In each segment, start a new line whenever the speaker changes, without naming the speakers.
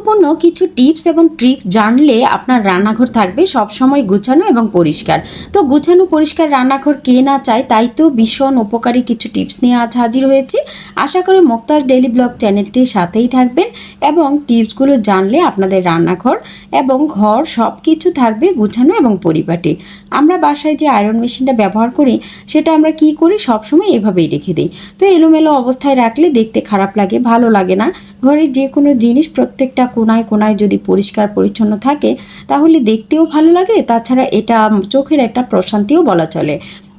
গুরুত্বপূর্ণ কিছু টিপস এবং ট্রিক্স জানলে আপনার রান্নাঘর থাকবে সবসময় গুছানো এবং পরিষ্কার। তো গুছানো, পরিষ্কার রান্নাঘর কে না চায় তাই তো ভীষণ উপকারী কিছু টিপস নিয়ে আজ হাজির হয়েছি। আশা করি মুক্তাজ ডেলি ব্লগ চ্যানেলটির সাথেই থাকবেন এবং টিপসগুলো জানলে আপনাদের রান্নাঘর এবং ঘর সব কিছু থাকবে গুছানো এবং পরিপাটি। আমরা বাসায় যে আয়রন মেশিনটা ব্যবহার করি, সেটা আমরা কি করি? সবসময় এভাবেই রেখে দিই। তো এলোমেলো অবস্থায় রাখলে দেখতে খারাপ লাগে, ভালো লাগে না। ঘরের যে কোনো জিনিস প্রত্যেকটা কোনায় কোনায় যদি পরিষ্কার পরিচ্ছন্ন থাকে, তাহলে দেখতেও ভালো লাগে, তাছাড়া এটা চোখের একটা প্রশান্তিও বলা চলে।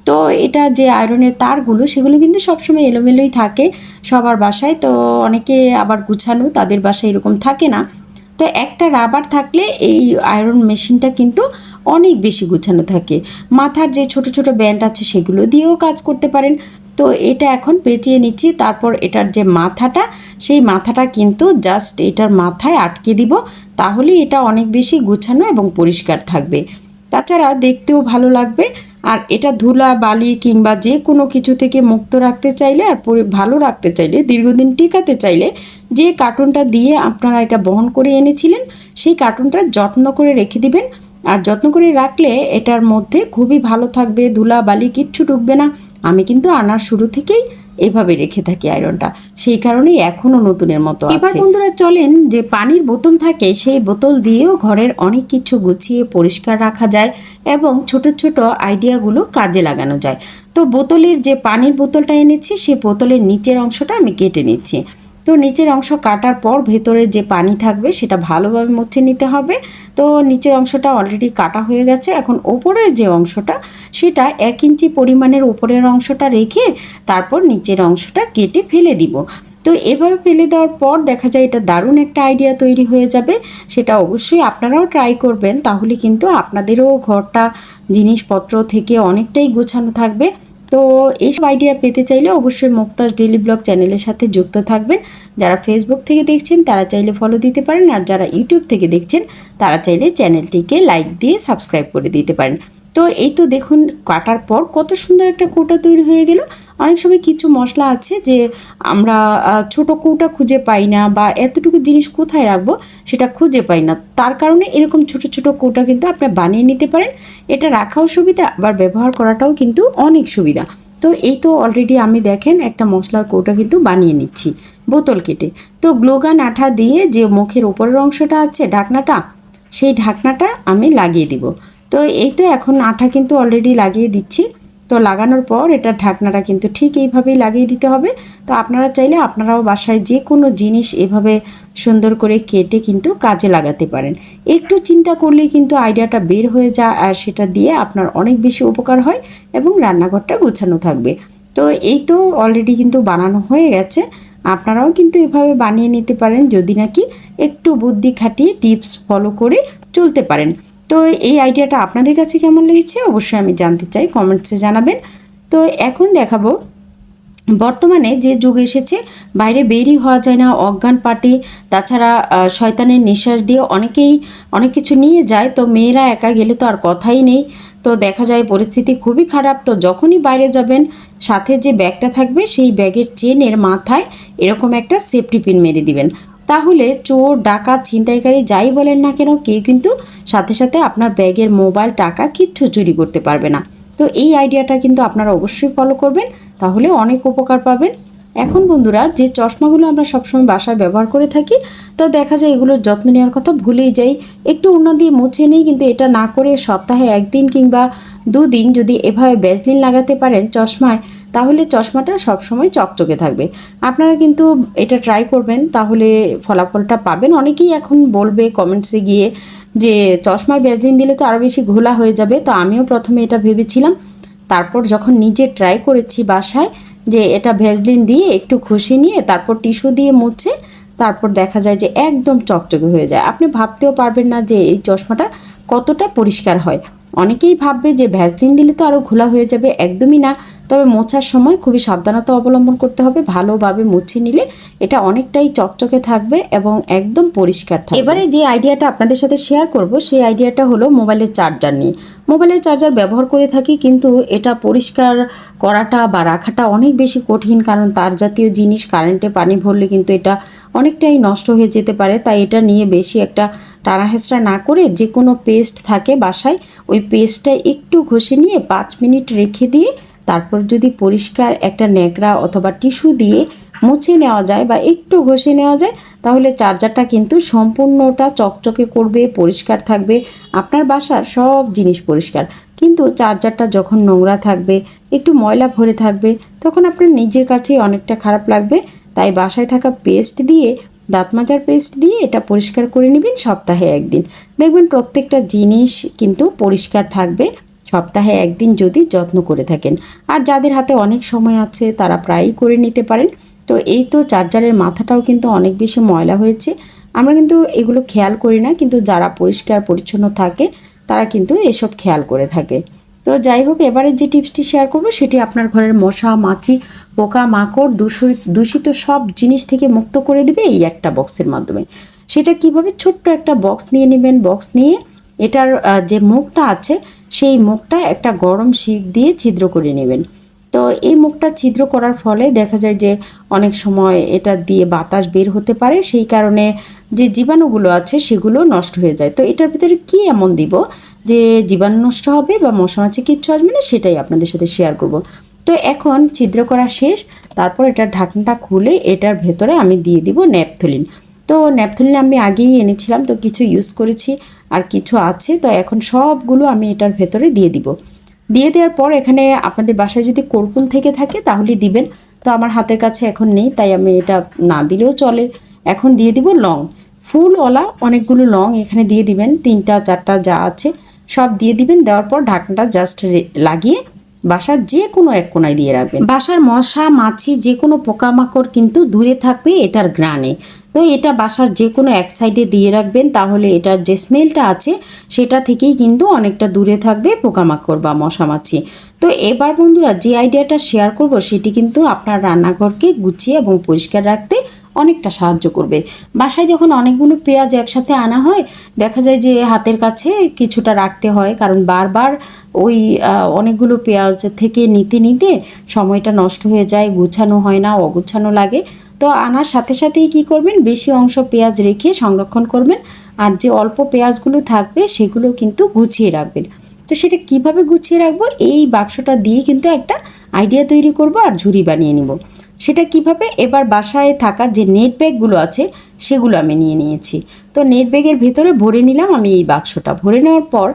তো এটা যে আয়রনের তারগুলো, সেগুলো কিন্তু সবসময় এলোমেলোই থাকে সবার বাসায়, তো অনেকে আবার গুছানো তাদের বাসায় এরকম থাকে না। তো একটা রাবার থাকলে এই আয়রন মেশিনটা কিন্তু অনেক বেশি গুছানো থাকে। মাথার যে ছোট ছোট ব্যান্ড আছে, সেগুলো দিয়েও কাজ করতে পারেন। তো এটা এখন পেঁচিয়ে নিচ্ছি, তারপর এটার যে মাথাটা, সেই মাথাটা কিন্তু জাস্ট এটার মাথায় আটকে দিব তাহলে এটা অনেক বেশি গুছানো এবং পরিষ্কার থাকবে। তাছাড়া দেখতেও ভালো লাগবে, আর এটা ধুলা, বালি কিংবা যে কোনো কিছু থেকে মুক্ত রাখতে চাইলে আর ভালো রাখতে চাইলে, দীর্ঘদিন টিকাতে চাইলে, যে কার্টুনটা দিয়ে আপনারা এটা বহন করে এনেছিলেন, সেই কার্টুনটা যত্ন করে রেখে দিবেন আর যত্ন করে রাখলে এটার মধ্যে খুবই ভালো থাকবে ধুলা বালি কিচ্ছু ঢুকবে না। আমি কিন্তু আনার শুরু থেকেই এভাবে রেখে থাকি আয়রনটা। সেই কারণেই এখনও নতুনের মতো এবার বন্ধুরা চলেন যে পানির বোতল থাকে সেই বোতল দিয়েও ঘরের অনেক কিছু গুছিয়ে পরিষ্কার রাখা যায় এবং ছোট ছোট আইডিয়াগুলো কাজে লাগানো যায়। তো বোতলের যে পানির বোতলটা এনেছি সেই বোতলের নিচের অংশটা আমি কেটে নিচ্ছি। তো নিচের অংশ কাটার পর ভেতরে যে পানি থাকবে সেটা ভালোভাবে মুছে নিতে হবে। তো নিচের অংশটা অলরেডি কাটা হয়ে গেছে। এখন ওপরের যে অংশটা, সেটা এক ইঞ্চি পরিমাণের ওপরের অংশটা রেখে তারপর নিচের অংশটা কেটে ফেলে দিব। তো এভাবে ফেলে দেওয়ার পর দেখা যায় এটা দারুণ একটা আইডিয়া তৈরি হয়ে যাবে। সেটা অবশ্যই আপনারাও ট্রাই করবেন। তাহলে কিন্তু আপনাদেরও ঘরটা, জিনিসপত্র থেকে অনেকটাই গোছানো থাকবে। তো এইসব আইডিয়া পেতে চাইলে অবশ্যই মুক্তাজ ডেলি ব্লগ চ্যানেলের সাথে যুক্ত থাকবেন। যারা ফেসবুক থেকে দেখছেন, তারা চাইলে ফলো দিতে পারেন। আর যারা ইউটিউব থেকে দেখছেন, তারা চাইলে চ্যানেলটিকে লাইক দিয়ে সাবস্ক্রাইব করে দিতে পারেন। তো এই তো দেখুন, কাটার পর কত সুন্দর একটা কোটা তৈরি হয়ে গেল। অনেক সময় কিছু মশলা আছে যে আমরা ছোট কৌটা খুঁজে পাই না বা এতটুকু জিনিস কোথায় রাখব সেটা খুঁজে পাই না। তার কারণে এরকম ছোট ছোট কৌটা কিন্তু আপনি বানিয়ে নিতে পারেন। এটা রাখাও সুবিধা, আবার ব্যবহার করাটাও কিন্তু অনেক সুবিধা। তো এই তো অলরেডি আমি দেখেন একটা মশলার কৌটা কিন্তু বানিয়ে নিচ্ছি বোতল কেটে। তো গ্লোগান আঠা দিয়ে যে মুখের ওপরের অংশটা আছে, ঢাকনাটা, সেই ঢাকনাটা আমি লাগিয়ে দিব। তো এই তো এখন আঠা কিন্তু অলরেডি লাগিয়ে দিচ্ছি। তো লাগানোর পর এটা ঢাকনাটা কিন্তু ঠিক এইভাবেই লাগিয়ে দিতে হবে। তো আপনারা চাইলে আপনারাও বাসায় যে কোনো জিনিস এভাবে সুন্দর করে কেটে কিন্তু কাজে লাগাতে পারেন। একটু চিন্তা করলেই কিন্তু আইডিয়াটা বের হয়ে যায় আর সেটা দিয়ে আপনার অনেক বেশি উপকার হয় এবং রান্নাঘরটা গোছানো থাকবে। তো এই তো অলরেডি কিন্তু বানানো হয়ে গেছে। আপনারাও কিন্তু এভাবে বানিয়ে নিতে পারেন। যদি নাকি একটু বুদ্ধি খাটিয়ে টিপস ফলো করে চলতে পারেন। তো এই আইডিয়াটা আপনাদের কাছে কেমন লেগেছে? অবশ্যই আমি জানতে চাই, কমেন্টসে জানাবেন। তো এখন দেখাবো, বর্তমানে যে যুগ এসেছে, বাইরে বেরই হওয়া যায় না, অজ্ঞান পার্টি, তাছাড়া শয়তানের নিঃশ্বাস দিয়ে অনেকেই অনেক কিছু নিয়ে যায়, তো মেয়েরা একা গেলে তো আর কথাই নেই। তো দেখা যায় পরিস্থিতি খুবই খারাপ, তো যখনই বাইরে যাবেন, সাথে যে ব্যাগটা থাকবে, সেই ব্যাগের চেনের মাথায় এরকম একটা সেফটি পিন মেরে দিবেন। তাহলে চোর, ডাকাত, ছিনতাইকারী যাই বলেন না কেন, কেউ কিন্তু সাথে সাথে আপনার ব্যাগের মোবাইল, টাকা কিচ্ছু চুরি করতে পারবে না। তো এই আইডিয়াটা কিন্তু আপনারা অবশ্যই ফলো করবেন, তাহলে অনেক উপকার পাবেন। এখন বন্ধুরা, যে চশমাগুলো আমরা সবসময় বাসায় ব্যবহার করে থাকি, তো দেখা যায় এগুলোর যত্ন নেওয়ার কথা ভুলেই যাই। একটু উন্না দিয়ে মুছে নিই, কিন্তু এটা না করে সপ্তাহে একদিন কিংবা দুদিন যদি এভাবে ব্যাজলিন লাগাতে পারেন চশমায় তাহলে চশমাটা সবসময় চকচকে থাকবে। আপনারা কিন্তু এটা ট্রাই করবেন, তাহলে ফলাফলটা পাবেন। অনেকেই এখন বলবে কমেন্টসে গিয়ে যে, চশমায় ব্যাজলিন দিলে তো আরও বেশি ঘোলা হয়ে যাবে। তো আমিও প্রথমে এটা ভেবেছিলাম। তারপর যখন নিজে ট্রাই করেছি বাসায় যে, এটা ভেজলিন দিয়ে একটু ঘষে নিয়ে তারপর টিস্যু দিয়ে মুছে তারপর দেখা যায় যে, একদম চকচকে হয়ে যায়। আপনি ভাবতেও পারবেন না যে, এই চশমাটা কতটা পরিষ্কার হয়। অনেকেই ভাববে যে ভ্যাসলিন দিলে তো আরও ঘোলা হয়ে যাবে, একদমই না। তবে মোছার সময় খুবই সাবধানতা অবলম্বন করতে হবে, ভালোভাবে মুছে নিলে এটা অনেকটাই চকচকে থাকবে এবং একদম পরিষ্কার থাকবে। এবারে যে আইডিয়াটা আপনাদের সাথে শেয়ার করব, সেই আইডিয়াটা হলো মোবাইলের চার্জার নিয়ে। মোবাইলের চার্জার ব্যবহার করে থাকি কিন্তু এটা পরিষ্কার করাটা বা রাখাটা অনেক বেশি কঠিন, কারণ তার জাতীয় জিনিস কারেন্টে পানি ভরলে কিন্তু এটা অনেকটাই নষ্ট হয়ে যেতে পারে। তাই এটা নিয়ে বেশি একটা টানা হেঁচড়া না করে যে কোনো পেস্ট থাকে বাসায়, ওই পেস্টটা একটু ঘষে নিয়ে পাঁচ মিনিট রেখে দিয়ে তারপর যদি পরিষ্কার একটা ন্যাকড়া অথবা টিস্যু দিয়ে মুছে নেওয়া যায় বা একটু ঘষে নেওয়া যায়, তাহলে চার্জারটা কিন্তু সম্পূর্ণটা চকচকে করবে, পরিষ্কার থাকবে, আপনার বাসার সব জিনিস পরিষ্কার। কিন্তু চার্জারটা যখন নোংরা থাকবে, একটু ময়লা ভরে থাকবে, তখন আপনার নিজের কাছেই অনেকটা খারাপ লাগবে, তাই বাসায় থাকা পেস্ট দিয়ে দাঁত মাজার পেস্ট দিয়ে এটা পরিষ্কার করে নেবেন সপ্তাহে একদিন। দেখবেন প্রত্যেকটা জিনিস কিন্তু পরিষ্কার থাকবে সপ্তাহে একদিন যদি যত্ন করে থাকেন। আর যাদের হাতে অনেক সময় আছে, তারা প্রায়ই করে নিতে পারেন। তো এই তো চার্জারের মাথাটাও কিন্তু অনেক বেশি ময়লা হয়েছে। আমরা কিন্তু এগুলো খেয়াল করি না, কিন্তু যারা পরিষ্কার পরিচ্ছন্ন থাকে, তারা কিন্তু এসব খেয়াল করে থাকে। তো যাই হোক, এবারে যে টিপসটি শেয়ার করব সেটি আপনার ঘরের মশা, মাছি, পোকা, মাকড়, দূষিত দূষিত সব জিনিস থেকে মুক্ত করে দেবে এই একটা বক্সের মাধ্যমে। সেটা কীভাবে? ছোট্ট একটা বক্স নিয়ে নেবেন। বক্স নিয়ে এটার যে মুখটা আছে, সেই মুখটা একটা গরম শিক দিয়ে ছিদ্র করে নেবেন। তো এই মুখটা ছিদ্র করার ফলে দেখা যায় যে অনেক সময় এটা দিয়ে বাতাস বের হতে পারে, সেই কারণে যে জীবাণুগুলো আছে সেগুলো নষ্ট হয়ে যায়। তো এটার ভিতরে কি এমন দিব যে জীবাণু নষ্ট হবে বা মশা মাছি কিচ্ছু আসবে না, সেটাই আপনাদের সাথে শেয়ার করব। তো এখন ছিদ্র করা শেষ, তারপর এটার ঢাকনাটা খুলে এটার ভেতরে আমি দিয়ে দিব ন্যাপথলিন। তো ন্যাপথলিন আমি আগেই এনেছিলাম, তো কিছু ইউজ করেছি আর কিছু আছে, তো এখন সবগুলো আমি এটার ভেতরে দিয়ে দিব। দিয়ে দেওয়ার পর এখানে আপনাদের বাসায় যদি কর্পুল থেকে থাকে তাহলে দিবেন। তো আমার হাতের কাছে এখন নেই, তাই আমি এটা না দিলেও চলে। এখন দিয়ে দিব লং। ফুলওয়ালা অনেকগুলো লং এখানে দিয়ে দিবেন। তিনটা, চারটা যা আছে, সব দিয়ে দিবেন। দেওয়ার পর ঢাকনাটা জাস্ট লাগিয়ে বাসার যে কোনো এক কোনায় দিয়ে রাখবেন। বাসার মশা, মাছি যে কোনো পোকামাকড় কিন্তু দূরে থাকবে এটার গ্রানে তো এটা বাসার যে কোনো এক সাইডে দিয়ে রাখবেন, তাহলে এটার যে স্মেলটা আছে, সেটা থেকেই কিন্তু অনেকটা দূরে থাকবে পোকামাকড় বা মশা, মাছি। তো এবার বন্ধুরা, যে আইডিয়াটা শেয়ার করব, সেটি কিন্তু আপনার রান্নাঘরকে গুছিয়ে এবং পরিষ্কার রাখতে অনেকটা সাহায্য করবে। বাসায় যখন অনেকগুলো পেঁয়াজ একসাথে আনা হয়, দেখা যায় যে হাতের কাছে কিছুটা রাখতে হয়, কারণ বারবার ওই অনেকগুলো পেঁয়াজ থেকে নিতে নিতে সময়টা নষ্ট হয়ে যায়, গুছানো হয় না, অগুছানো লাগে। তো আনার সাথে সাথেই কি করবেন? বেশি অংশ পেঁয়াজ রেখে সংরক্ষণ করবেন, আর যে অল্প পেঁয়াজগুলো থাকবে সেগুলো কিন্তু গুছিয়ে রাখবেন। তো সেটা কীভাবে গুছিয়ে রাখব? এই বাক্সটা দিয়ে কিন্তু একটা আইডিয়া তৈরি করব আর ঝুড়ি বানিয়ে নিব। সেটা কীভাবে? এবার বাসায় থাকা যে নেট ব্যাগগুলো আছে, সেগুলো আমি নিয়ে নিয়েছি। তো নেট ব্যাগের ভেতরে ভরে নিলাম আমি এই বাক্সটা। ভরে নেওয়ার পর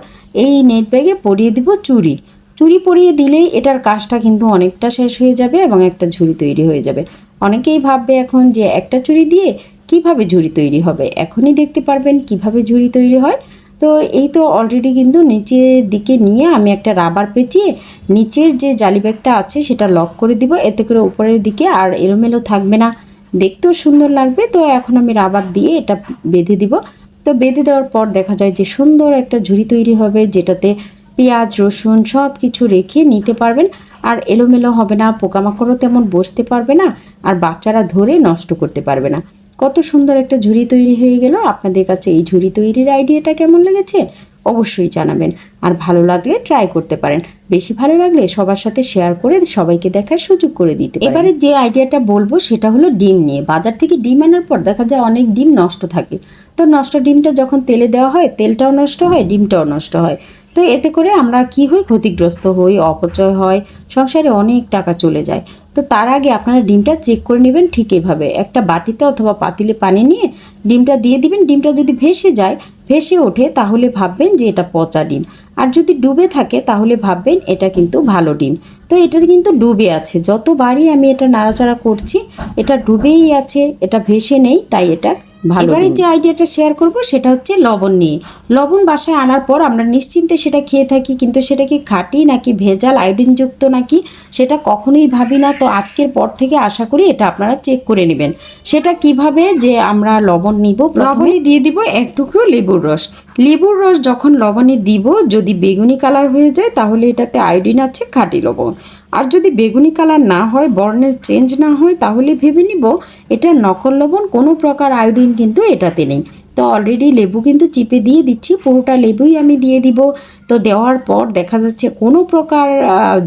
এই নেট ব্যাগে পরিয়ে দিব চুড়ি। চুড়ি পরিয়ে দিলেই এটার কাজটা কিন্তু অনেকটা শেষ হয়ে যাবে এবং একটা ঝুড়ি তৈরি হয়ে যাবে। অনেকেই ভাববে এখন যে একটা চুড়ি দিয়ে কীভাবে ঝুড়ি তৈরি হবে? এখনই দেখতে পারবেন কীভাবে ঝুড়ি তৈরি হয়। তো এই তো অলরেডি কিন্তু নিচের দিকে নিয়ে আমি একটা রাবার পেঁচিয়ে নিচের যে জালি ব্যাগটা আছে সেটা লক করে দিব। এতে করে উপরের দিকে আর এলোমেলো থাকবে না। দেখতেও সুন্দর লাগবে। তো এখন আমি রাবার দিয়ে এটা বেঁধে দিব। তো বেঁধে দেওয়ার পর দেখা যায় যে সুন্দর একটা ঝুড়ি তৈরি হবে যেটাতে পেঁয়াজ, রসুন সব কিছু রেখে নিতে পারবেন। আর এলোমেলো হবে না, পোকামাকড়ও তেমন বসতে পারবে না। আর বাচ্চারা ধরে নষ্ট করতে পারবে না। কত সুন্দর একটা ঝুড়ি তৈরি হয়ে গেল। আপনাদের কাছে এই ঝুড়ি তৈরির আইডিয়াটা কেমন লেগেছে অবশ্যই জানাবেন। আর ভালো লাগলে ট্রাই করতে পারেন। বেশি ভালো লাগলে সবার সাথে শেয়ার করে সবাইকে দেখার সুযোগ করে দিতে এবারে যে আইডিয়াটা বলব সেটা হলো ডিম নিয়ে। বাজার থেকে ডিম আনার পর দেখা যায় অনেক ডিম নষ্ট থাকে। তো নষ্ট ডিমটা যখন তেলে দেওয়া হয়, তেলটাও নষ্ট হয়, ডিমটাও নষ্ট হয়। তো এতে করে আমরা কি হই? ক্ষতিগ্রস্ত হই, অপচয় হয়, সংসারে অনেক টাকা চলে যায়। তো তার আগে আপনারা ডিমটা চেক করে নেবেন ঠিক এভাবে। একটা বাটিতে অথবা পাতিলে পানি নিয়ে ডিমটা দিয়ে দিবেন। ডিমটা যদি ভেসে যায়, ভেসে ওঠে, তাহলে ভাববেন যে এটা পচা ডিম। আর যদি ডুবে থাকে, তাহলে ভাববেন এটা কিন্তু ভালো ডিম। তো এটা কিন্তু ডুবে আছে। যতবারই আমি এটা নাড়াচাড়া করছি, এটা ডুবেই আছে, এটা ভেসে নেই, তাই এটা ভালো এবারে যে আইডিয়াটা শেয়ার করব সেটা হচ্ছে লবণ নিয়ে। লবণ বাসায় আনার পর আমরা নিশ্চিন্তে সেটা খেয়ে থাকি কিন্তু সেটা কি খাঁটি নাকি ভেজাল আয়োডিনযুক্ত নাকি সেটা কখনোই ভাবি না। তো আজকের পর থেকে আশা করি এটা আপনারা চেক করে নেবেন। সেটা কীভাবে যে আমরা লবণ নিব লবণে দিয়ে দিব এক টুকরো লেবুর রস। লেবুর রস যখন লবণে দিব যদি বেগুনি কালার হয়ে যায় তাহলে এটাতে আয়োডিন আছে খাঁটি লবণ। আর যদি বেগুনি কালার না হয়, বর্ণের চেঞ্জ না হয়, তাহলে ভেবে নিব এটা নকল লবণ কোনো প্রকার আয়োডিন কিন্তু এটাতে নেই। তো অলরেডি লেবু কিন্তু চিপে দিয়ে দিচ্ছি, পুরোটা লেবুই আমি দিয়ে দিব। তো দেওয়ার পর দেখা যাচ্ছে কোনো প্রকার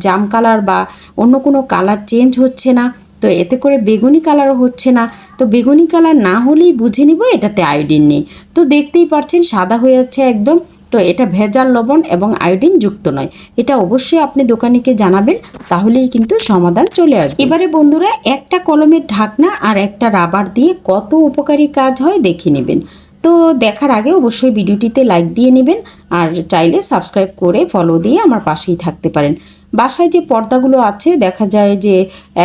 জাম কালার বা অন্য কোনো কালার চেঞ্জ হচ্ছে না। তো এতে করে বেগুনি কালারও হচ্ছে না। তো বেগুনি কালার না হলেই বুঝে নিব এটাতে আয়োডিন নেই। তো দেখতেই পারছেন, সাদা হয়ে যাচ্ছে একদম। তো এটা ভেজাল লবণ এবং আয়োডিন যুক্ত নয়। এটা অবশ্যই আপনি দোকানিকে জানাবেন, তাহলেই কিন্তু সমাধান চলে আসবে। এবারে বন্ধুরা, একটা কলমের ঢাকনা আর একটা রাবার দিয়ে কত উপকারী কাজ হয় দেখে নেবেন। তো দেখার আগে অবশ্যই ভিডিওটিতে লাইক দিয়ে নেবেন আর চাইলে সাবস্ক্রাইব করে ফলো দিয়ে আমার পাশেই থাকতে পারেন। বাসায় যে পর্দাগুলো আছে, দেখা যায় যে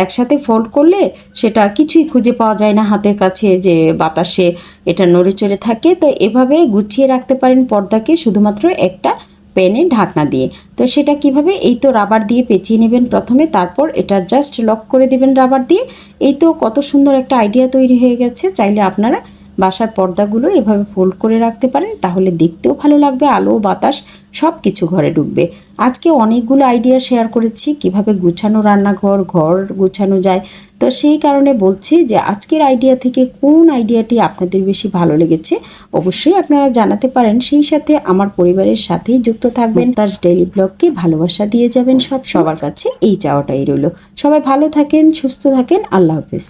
একসাথে ফোল্ড করলে সেটা কিছুই খুঁজে পাওয়া যায় না হাতের কাছে যে বাতাসে এটা নড়ে চড়ে থাকে। তো এভাবে গুছিয়ে রাখতে পারেন পর্দাকে শুধুমাত্র একটা পেনে ঢাকনা দিয়ে। তো সেটা কীভাবে? এই তো রাবার দিয়ে পেঁচিয়ে নেবেন প্রথমে, তারপর এটা জাস্ট লক করে দিবেন রাবার দিয়ে। এই তো কত সুন্দর একটা আইডিয়া তৈরি হয়ে গেছে। চাইলে আপনারা বাসার পর্দাগুলো এভাবে ফোল্ড করে রাখতে পারেন, তাহলে দেখতেও ভালো লাগবে, আলো, বাতাস সব কিছু ঘরে ঢুকবে। আজকে অনেকগুলো আইডিয়া শেয়ার করেছি, কীভাবে গুছানো রান্নাঘর, ঘর গুছানো যায়। তো সেই কারণে বলছি যে, আজকের আইডিয়া থেকে কোন আইডিয়াটি আপনাদের বেশি ভালো লেগেছে, অবশ্যই আপনারা জানাতে পারেন। সেই সাথে আমার পরিবারের সাথেই যুক্ত থাকবেন। তার ডেইলি ব্লগকে ভালোবাসা দিয়ে যাবেন সব, সবার কাছে এই চাওয়াটাই রইল। সবাই ভালো থাকেন, সুস্থ থাকেন, আল্লাহ হাফিজ।